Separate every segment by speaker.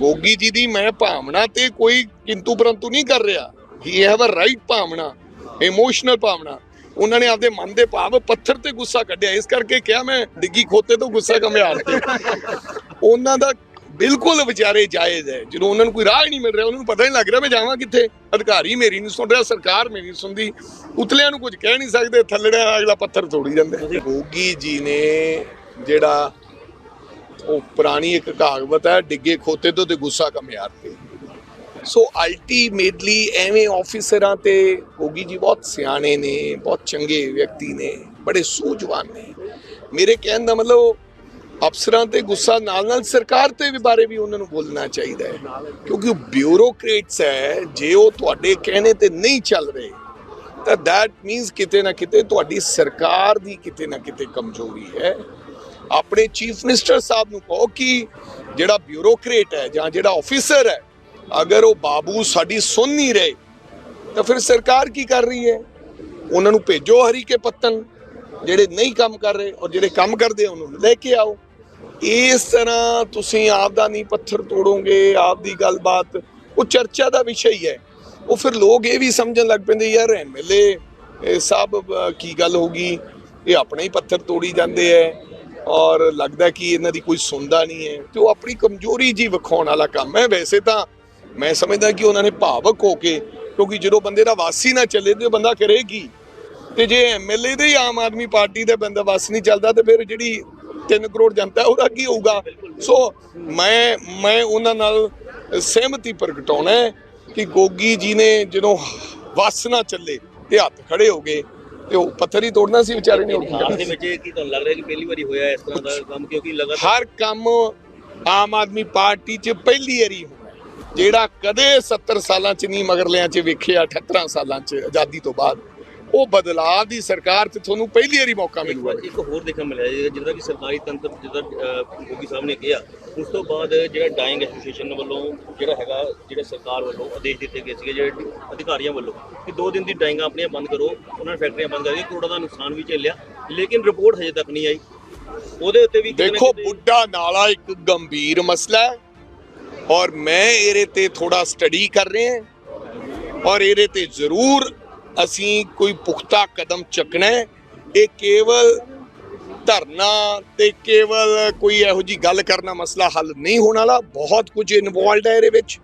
Speaker 1: ਗੋਗੀ ਜੀ ਦੀ ਮੈਂ ਭਾਵਨਾ ਤੇ ਕੋਈ ਕਿੰਤੂ ਪਰੰਤੂ ਨਹੀਂ ਕਰ ਰਿਹਾ। ਹੀ ਹੈਵ ਅ ਰਾਈਟ ਭਾਵਨਾ ਇਮੋਸ਼ਨਲ ਭਾਵਨਾ। ਉਹਨਾਂ ਨੇ ਆਪਦੇ ਮਨ ਦੇ ਭਾਵ ਪੱਥਰ ਤੇ ਗੁੱਸਾ ਕੱਢਿਆ। ਇਸ ਕਰਕੇ ਕਿਹਾ ਮੈਂ ਡਿੱਗੀ ਖੋਤੇ ਤੋਂ ਗੁੱਸਾ ਕਮਿਆਰ ਤੇ ਉਹਨਾਂ ਦਾ ਬਿਲਕੁਲ ਵਿਚਾਰੇ ਜਾਇਜ਼ ਹੈ। ਜਦੋਂ ਉਹਨਾਂ ਨੂੰ ਕੋਈ ਰਾਹ ਹੀ ਨਹੀਂ ਮਿਲ ਰਿਹਾ, ਉਹਨਾਂ ਨੂੰ ਪਤਾ ਹੀ ਨਹੀਂ ਲੱਗ ਰਿਹਾ, ਮੈਂ ਜਾਵਾਂ ਕਿੱਥੇ? ਅਧਿਕਾਰੀ ਮੇਰੀ ਨਹੀਂ ਸੁਣ ਰਿਹਾ, ਸਰਕਾਰ ਮੇਰੀ ਨਹੀਂ ਸੁਣਦੀ। ਉਤਲਿਆਂ ਨੂੰ ਕੁਝ ਕਹਿ ਨਹੀਂ ਸਕਦੇ, ਥੱਲੜਿਆਂ ਅਗਲਾ ਪੱਥਰ ਥੋੜੀ ਜਾਂਦੇ। ਗੋਗੀ ਜੀ ਨੇ ਜਿਹੜਾ ਉਹ ਪੁਰਾਣੀ ਇੱਕ ਕਹਾਵਤ ਹੈ, ਡਿੱਗੇ ਖੋਤੇ ਤੋਂ ਤੇ ਗੁੱਸਾ ਕਮਿਆਰ ਤੇ। ਸੋ ਅਲਟੀਮੇਟਲੀ ਐਵੇਂ ਆਫੀਸਰਾਂ ਤੇ ਗੋਗੀ ਜੀ ਬਹੁਤ ਸਿਆਣੇ ਨੇ, ਬਹੁਤ ਚੰਗੇ ਵਿਅਕਤੀ ਨੇ, ਬੜੇ ਸੂਝਵਾਨ ਨੇ। ਮੇਰੇ ਕਹਿਣ ਦਾ ਮਤਲਬ ਅਫਸਰਾਂ ਤੇ ਗੁੱਸਾ ਨਾਲ ਨਾਲ ਸਰਕਾਰ ਤੇ ਵੀ ਬਾਰੇ ਵੀ ਉਹਨਾਂ ਨੂੰ ਬੋਲਣਾ ਚਾਹੀਦਾ ਹੈ। ਕਿਉਂਕਿ ਉਹ ਬਿਊਰੋਕਰੇਟਸ ਹੈ, ਜੇ ਉਹ ਤੁਹਾਡੇ ਕਹਿਣੇ ਤੇ ਨਹੀਂ ਚੱਲ ਰਹੇ, ਤਾਂ ਦੈਟ ਮੀਨਸ ਕਿਤੇ ਨਾ ਕਿਤੇ ਤੁਹਾਡੀ ਸਰਕਾਰ ਦੀ ਕਿਤੇ ਨਾ ਕਿਤੇ ਕਮਜ਼ੋਰੀ ਹੈ। ਆਪਣੇ ਚੀਫ ਮਿਨਿਸਟਰ ਸਾਹਿਬ ਨੂੰ ਕਹੋ ਕਿ ਜਿਹੜਾ ਬਿਊਰੋਕਰੇਟ ਹੈ ਜਾਂ ਜਿਹੜਾ ਆਫੀਸਰ ਹੈ ਅਗਰ ਉਹ ਬਾਬੂ ਸਾਡੀ ਸੁਣ ਨਹੀਂ ਰਹੇ ਤਾਂ ਫਿਰ ਸਰਕਾਰ ਕੀ ਕਰ ਰਹੀ ਹੈ? ਉਹਨਾਂ ਨੂੰ ਭੇਜੋ ਹਰੀਕੇ ਪੱਤਨ ਜਿਹੜੇ ਨਹੀਂ ਕੰਮ ਕਰ ਰਹੇ ਔਰ ਜਿਹੜੇ ਕੰਮ ਕਰਦੇ ਆ ਉਹਨੂੰ ਲੈ ਕੇ ਆਓ। ਇਸ ਤਰ੍ਹਾਂ ਤੁਸੀਂ ਆਪ ਦਾ ਨਹੀਂ ਪੱਥਰ ਤੋੜੋਗੇ ਆਪ ਦੀ ਗੱਲਬਾਤ। ਉਹ ਚਰਚਾ ਦਾ ਵਿਸ਼ਾ ਹੀ ਹੈ। ਉਹ ਫਿਰ ਲੋਕ ਇਹ ਵੀ ਸਮਝਣ ਲੱਗ ਪੈਂਦੇ ਯਾਰ ਐਮਐਲਏ ਇਹ ਸਭ ਅਹ, ਕੀ ਗੱਲ ਹੋਗੀ ਇਹ ਆਪਣੇ ਹੀ ਪੱਥਰ ਤੋੜੀ ਜਾਂਦੇ ਐ ਔਰ ਲੱਗਦਾ ਕਿ ਇਹਨਾਂ ਦੀ ਕੋਈ ਸੁਣਦਾ ਨਹੀਂ ਹੈ। ਤੇ ਉਹ ਆਪਣੀ ਕਮਜ਼ੋਰੀ ਜੀ ਵਿਖਾਉਣ ਵਾਲਾ ਕੰਮ ਹੈ। ਵੈਸੇ ਤਾਂ ਮੈਂ ਸਮਝਦਾ ਕਿ ਉਹਨਾਂ ਨੇ ਭਾਵਕ ਹੋ ਕੇ, ਕਿਉਂਕਿ ਜਦੋਂ ਬੰਦੇ ਦਾ ਵਾਸੀ ਨਾ ਚੱਲੇ ਤੇ ਉਹ ਬੰਦਾ ਕਰੇ ਕੀ ਤੇ ਜੇ ਐਮਐਲਏ ਦੇ ਹੀ ਆਮ ਆਦਮੀ ਪਾਰਟੀ ਦੇ ਬੰਦਾ ਵਸ ਨਹੀਂ ਚੱਲਦਾ, ਤੇ ਫਿਰ ਜਿਹੜੀ 3 ਕਰੋੜ ਜਨਤਾ ਉਹਦਾ ਕੀ ਹੋਊਗਾ? ਸੋ ਮੈਂ ਮੈਂ ਉਹਨਾਂ ਨਾਲ ਸਹਿਮਤੀ ਪ੍ਰਗਟਾਉਣਾ ਕਿ ਗੋਗੀ ਜੀ ਨੇ ਜਦੋਂ ਵਸ ਨਾ ਚੱਲੇ ਤੇ ਹੱਥ ਖੜੇ ਹੋ ਗਏ ਤੇ ਉਹ ਪੱਥਰ ਹੀ ਤੋੜਨਾ ਸੀ ਵਿਚਾਰੇ ਨੇ ਹੋਰ ਕੀ
Speaker 2: ਇਤਿਹਾਸ
Speaker 1: ਕਰਨਾ
Speaker 2: ਦੇ
Speaker 1: ਸੀ।
Speaker 2: ਵਿੱਚ ਕੀ ਤੁਹਾਨੂੰ ਲੱਗ ਰਿਹਾ ਕਿ ਪਹਿਲੀ ਵਾਰੀ ਹੋਇਆ ਇਸ ਤਰ੍ਹਾਂ ਦਾ ਕੰਮ ਕਿਉਂਕਿ ਲਗਾਤਾਰ
Speaker 1: ਹਰ ਕੰਮ ਆਮ ਆਦਮੀ ਪਾਰਟੀ 'ਚ ਪਹਿਲੀ ਵਾਰੀ ਹੋਣਾ ਹੈ। ਜਿਹੜਾ ਕਦੇ 70 ਸਾਲਾਂ 'ਚ ਨਹੀਂ ਮਗਰਲਿਆਂ 'ਚ ਵੇਖਿਆ 78 ਸਾਲਾਂ 'ਚ ਆਜ਼ਾਦੀ ਤੋਂ ਬਾਅਦ ਉਹ ਬਦਲਾਅ ਦੀ ਸਰਕਾਰ 'ਚ ਤੁਹਾਨੂੰ ਪਹਿਲੀ ਵਾਰੀ ਮੌਕਾ ਮਿਲੂਗਾ
Speaker 2: ਇੱਕ ਹੋਰ ਦੇਖਣ ਮਿਲਿਆ ਜੀ, ਜਿੱਦਾਂ ਕਿ ਸਰਕਾਰੀ ਤੰਤਰ ਅਹ, ਗੋਗੀ ਸਾਹਿਬ ਨੇ ਕਿਹਾ ਉਸ ਤੋਂ ਬਾਅਦ ਜਿਹੜਾ ਡਾਈਂਗ ਐਸੋਸੀਏਸ਼ਨ ਵੱਲੋਂ ਜਿਹੜਾ ਹੈਗਾ ਜਿਹੜੇ ਸਰਕਾਰ ਵੱਲੋਂ ਆਦੇਸ਼ ਦਿੱਤੇ ਗਏ ਸੀਗੇ ਜਿਹੜੇ ਅਧਿਕਾਰੀਆਂ ਵੱਲੋਂ ਕਿ ਦੋ ਦਿਨ ਦੀ ਡਾਈਂਗਾਂ ਆਪਣੀਆਂ ਬੰਦ ਕਰੋ ਉਹਨਾਂ ਨੇ ਫੈਕਟਰੀਆਂ ਬੰਦ ਕਰ ਦਿੱਤੀਆਂ ਕਰੋੜਾਂ ਦਾ ਨੁਕਸਾਨ ਵੀ ਝੇਲਿਆ ਲੇਕਿਨ ਰਿਪੋਰਟ ਹਜੇ ਤੱਕ ਨਹੀਂ ਆਈ। ਉਹਦੇ ਉੱਤੇ ਵੀ
Speaker 1: ਦੇਖੋ ਬੁੱਢਾ ਨਾਲਾ ਇੱਕ ਗੰਭੀਰ ਮਸਲਾ ਹੈ ਔਰ ਮੈਂ ਇਹਦੇ ਤੇ ਥੋੜਾ ਸਟੱਡੀ ਕਰ ਰਿਹਾ ਹਾਂ ਔਰ ਇਹਦੇ ਤੇ ਜ਼ਰੂਰ ਅਸੀਂ ਕੋਈ ਪੁਖਤਾ ਕਦਮ ਚੱਕਣਾ ਹੈ। ਇਹ ਕੇਵਲ ਧਰਨਾ ਤੇ ਕੇਵਲ ਕੋਈ ਇਹੋ ਜੀ ਗੱਲ ਕਰਨਾ ਮਸਲਾ ਹੱਲ ਨਹੀਂ ਹੋਣ ਵਾਲਾ, ਬਹੁਤ ਕੁਝ ਇਨਵੋਲਡ ਹੈ ਇਹਦੇ ਵਿੱਚ।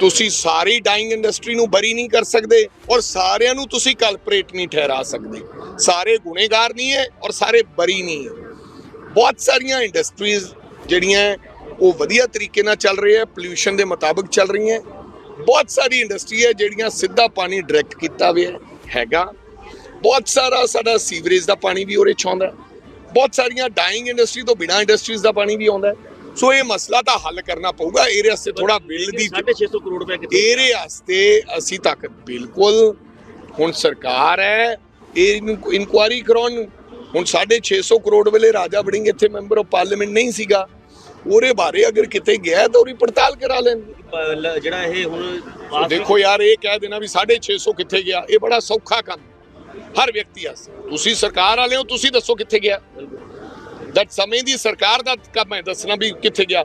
Speaker 1: ਤੁਸੀਂ ਸਾਰੀ ਡਾਈਂਗ ਇੰਡਸਟਰੀ ਨੂੰ ਬਰੀ ਨਹੀਂ ਕਰ ਸਕਦੇ ਔਰ ਸਾਰਿਆਂ ਨੂੰ ਤੁਸੀਂ ਕਲਪਰੇਟ ਨਹੀਂ ਠਹਿਰਾ ਸਕਦੇ। ਸਾਰੇ ਗੁਨੇਗਾਰ ਨਹੀਂ ਹੈ ਔਰ ਸਾਰੇ ਬਰੀ ਨਹੀਂ ਹੈ। ਬਹੁਤ ਸਾਰੀਆਂ ਇੰਡਸਟਰੀਜ਼ ਜਿਹੜੀਆਂ ਉਹ ਵਧੀਆ ਤਰੀਕੇ ਨਾਲ ਚੱਲ ਰਹੀਆਂ ਪੋਲੂਸ਼ਨ ਦੇ ਮੁਤਾਬਕ ਚੱਲ ਰਹੀਆਂ। ਬਹੁਤ ਸਾਰੀ ਇੰਡਸਟਰੀ ਹੈ ਜਿਹੜੀਆਂ ਸਿੱਧਾ ਪਾਣੀ ਡਾਇਰੈਕਟ ਕੀਤਾ ਹੋਇਆ ਹੈਗਾ। ਬਹੁਤ ਸਾਰਾ ਸਾਡਾ ਸੀਵਰੇਜ ਦਾ ਪਾਣੀ ਵੀ ਉਹਦੇ 'ਚ ਆਉਂਦਾ ਬਹੁਤ ਸਾਰੀਆਂ ਡਾਈਂਗ ਇੰਡਸਟਰੀ ਤੋਂ ਬਿਨਾਂ ਇੰਡਸਟਰੀਜ਼ ਦਾ ਪਾਣੀ ਵੀ ਆਉਂਦਾ। ਸੋ ਇਹ ਮਸਲਾ ਤਾਂ ਹੱਲ ਕਰਨਾ ਪਊਗਾ ਇਹਦੇ ਵਾਸਤੇ ਥੋੜਾ ਬਿੱਲ ਦੀ
Speaker 2: 650 ਕਰੋੜ ਰੁਪਏ ਕਿਤੇ
Speaker 1: ਇਹਦੇ ਵਾਸਤੇ ਅਸੀਂ ਤੱਕ ਬਿਲਕੁਲ ਹੁਣ ਸਰਕਾਰ ਹੈ ਇਹ ਇਨਕੁਆਰੀ ਕਰਾਉਣ ਹੁਣ 650 ਕਰੋੜ ਵੇਲੇ ਰਾਜਾ ਵੜਿੰਗ ਇੱਥੇ ਮੈਂਬਰ ਆਫ ਪਾਰਲੀਮੈਂਟ ਨਹੀਂ ਸੀਗਾ। ਉਹਦੇ ਬਾਰੇ ਅਗਰ ਕਿਤੇ ਗਿਆ ਤਾਂ ਉਹਦੀ ਪੜਤਾਲ ਕਰਾ ਲੈਣ।
Speaker 2: ਜਿਹੜਾ ਇਹ ਹੁਣ
Speaker 1: ਦੇਖੋ ਯਾਰ ਇਹ ਕਹਿ ਦੇਣਾ ਵੀ 650 ਕਿੱਥੇ ਗਿਆ ਇਹ ਬੜਾ ਸੌਖਾ ਕੰਮ ਹਰ ਵਿਅਕਤੀ ਵਾਸਤੇ ਤੁਸੀਂ ਸਰਕਾਰ ਵਾਲੇ ਹੋ ਤੁਸੀਂ ਦੱਸੋ ਕਿੱਥੇ ਗਿਆ? ਦਟ ਸਮੇਂ ਦੀ ਸਰਕਾਰ ਦਾ ਕੰਮ ਹੈ ਦੱਸਣਾ ਵੀ ਕਿੱਥੇ ਗਿਆ।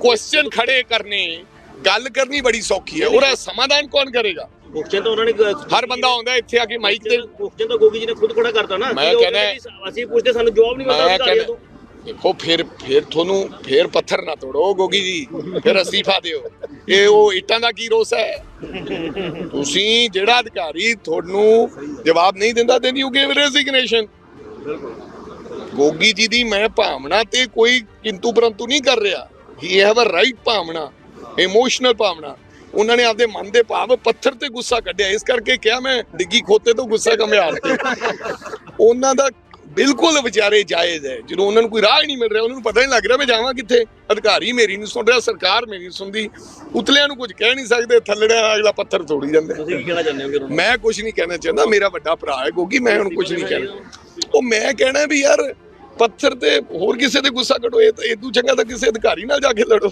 Speaker 1: ਕੁਐਸਚਨ ਖੜੇ ਕਰਨੇ ਗੱਲ ਕਰਨੀ ਬੜੀ ਸੌਖੀ ਹੈ। ਉਹਦਾ ਸਮਾਧਾਨ ਕੌਣ ਕਰੇਗਾ?
Speaker 2: ਕੁਐਸਚਨ ਤਾਂ ਉਹਨਾਂ ਨੇ
Speaker 1: ਹਰ ਬੰਦਾ ਆਉਂਦਾ ਇੱਥੇ ਆ ਕੇ ਮਾਈਕ ਤੇ।
Speaker 2: ਕੁਐਸਚਨ ਤਾਂ ਗੋਗੀ ਜੀ ਨੇ ਖੁਦ ਖੜਾ ਕਰਤਾ ਨਾ।
Speaker 1: ਮੈਂ ਕਹਿੰਦਾ-
Speaker 2: ਅਸੀਂ ਪੁੱਛਦੇ ਸਾਨੂੰ ਜਵਾਬ ਨਹੀਂ ਮਿਲਦਾ ਅਧਿਕਾਰੀਆਂ ਤੋਂ।
Speaker 1: ਦੇਖੋ ਫਿਰ ਫਿਰ ਤੁਹਾਨੂੰ ਫਿਰ ਪੱਥਰ ਨਾ ਤੋੜੋ ਗੋਗੀ ਜੀ। ਫਿਰ ਅਸਤੀਫਾ ਦਿਓ। ਇਹ ਉਹ ਇੱਟਾਂ ਦਾ ਕੀ ਰੋਸ ਹੈ? ਤੁਸੀਂ ਜਿਹੜਾ ਅਧਿਕਾਰੀ ਤੁਹਾਨੂੰ ਜਵਾਬ ਨਹੀਂ ਦਿੰਦਾ, then you give resignation. Gogi ji ਦੀ ਮੈਂ ਭਾਵਨਾ ਤੇ ਕੋਈ ਕਿੰਤੂ ਪਰੰਤੂ ਨਹੀਂ ਕਰ ਰਿਹਾ। ਹੀ ਹੈਵ ਅ ਰਾਈਟ ਭਾਵਨਾ ਇਮੋਸ਼ਨਲ ਭਾਵਨਾ। ਉਹਨਾਂ ਨੇ ਆਪਦੇ ਮਨ ਦੇ ਭਾਵ ਪੱਥਰ ਤੇ ਗੁੱਸਾ ਕੱਢਿਆ। ਇਸ ਕਰਕੇ ਕਿਹਾ ਮੈਂ ਡਿੱਗੀ ਖੋਤੇ ਤੋਂ ਗੁੱਸਾ ਕਮਿਆਰ ਤੇ ਉਹਨਾਂ ਦਾ ਬਿਲਕੁਲ ਵਿਚਾਰੇ ਜਾਇਜ਼ ਹੈ। ਜਦੋਂ ਉਹਨਾਂ ਨੂੰ ਕੋਈ ਰਾਹ ਹੀ ਨਹੀਂ ਮਿਲ ਰਿਹਾ ਉਹਨਾਂ ਨੂੰ ਪਤਾ ਹੀ ਨਹੀਂ ਲੱਗ ਰਿਹਾ ਮੈਂ ਜਾਵਾਂ ਕਿੱਥੇ। ਅਧਿਕਾਰੀ ਮੇਰੀ ਨਹੀਂ ਸੁਣ ਰਿਹਾ ਸਰਕਾਰ ਮੇਰੀ ਨਹੀਂ ਸੁਣਦੀ। ਉਤਲਿਆਂ ਨੂੰ ਕੁਝ ਕਹਿ ਨਹੀਂ ਸਕਦੇ ਥੱਲੜਿਆਂ ਅਗਲਾ ਪੱਥਰ ਤੋੜੀ ਜਾਂਦੇ।
Speaker 2: ਤੁਸੀਂ ਕੀ ਕਹਿਣਾ ਚਾਹੁੰਦੇ ਹੋ
Speaker 1: ਮੈਂ ਕੁਝ ਨਹੀਂ ਕਹਿਣਾ ਚਾਹੁੰਦਾ ਮੇਰਾ ਵੱਡਾ ਭਰਾ ਹੈ ਕਿਉਂਕਿ ਮੈਂ ਹੁਣ ਕੁਝ ਨਹੀਂ ਕਹਿਣਾ। ਉਹ ਮੈਂ ਕਹਿਣਾ ਵੀ ਯਾਰ ਪੱਥਰ ਤੇ ਹੋਰ ਕਿਸੇ ਤੇ ਗੁੱਸਾ ਕੱਢੋ ਇਹ ਤਾਂ ਇਦੋਂ ਚੰਗਾ ਤਾਂ ਕਿਸੇ ਅਧਿਕਾਰੀ ਨਾਲ ਜਾ ਕੇ ਲੜੋ।